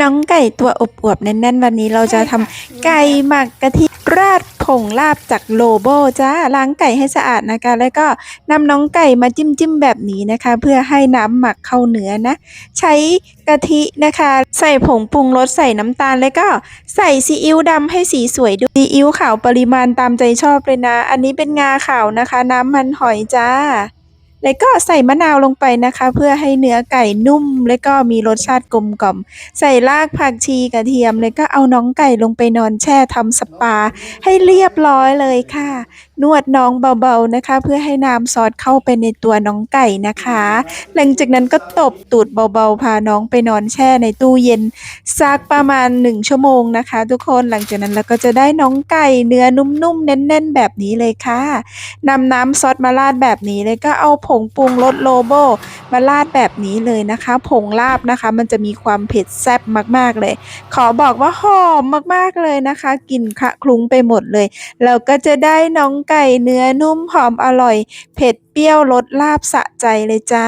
น้องไก่ตัวอบอวบๆแน่นๆ วันนี้เราจะทำไก่หมักกะทิราดผงลาบจากโลโบจ้าล้างไก่ให้สะอาดนะคะ แล้วก็นำน้องไก่มาจิ้มๆแบบนี้นะคะ เพื่อให้น้ำหมักเข้าเนื้อนะ ใช้กะทินะคะ ใส่ผงปรุงรสใส่น้ำตาลแล้วก็ใส่ซีอิ๊วดำให้สีสวยด้วยซีอิ๊วขาวปริมาณตามใจชอบเลยนะ อันนี้เป็นงาขาวนะคะ น้ำมันหอยจ้า แล้วก็ใส่มะนาวลงไปนะคะ เพื่อให้เนื้อไก่นุ่ม และก็มีรสชาติกลมกล่อม ใส่รากผักชีกระเทียม แล้วก็เอาน้องไก่ลงไปนอนแช่ทำสปา ให้เรียบร้อยเลยค่ะ นวดน้องเบาๆนะคะ เพื่อให้น้ำซอสเข้าไปในตัวน้องไก่นะคะ หลังจากนั้นก็ตบตูดเบาๆ พาน้องไปนอนแช่ในตู้เย็นสักประมาณ 1 ชั่วโมงนะคะ ทุกคนหลังจากนั้นเราก็จะได้น้องไก่เนื้อนุ่มๆแน่นๆ แบบนี้เลยค่ะนำน้ำซอสมาราดแบบนี้เลยก็เอาผงปรุงรสโลโบมาราดแบบนี้เลยนะคะ ผงลาบนะคะ มันจะมีความเผ็ดแซ่บมากๆเลย ขอบอกว่าหอมมากๆเลยนะคะกลิ่นคะคลุ้งไปหมดเลย เราก็จะได้น้องไก่เนื้อนุ่มหอมอร่อย เผ็ดเปรี้ยวรสลาบสะใจเลยจ้า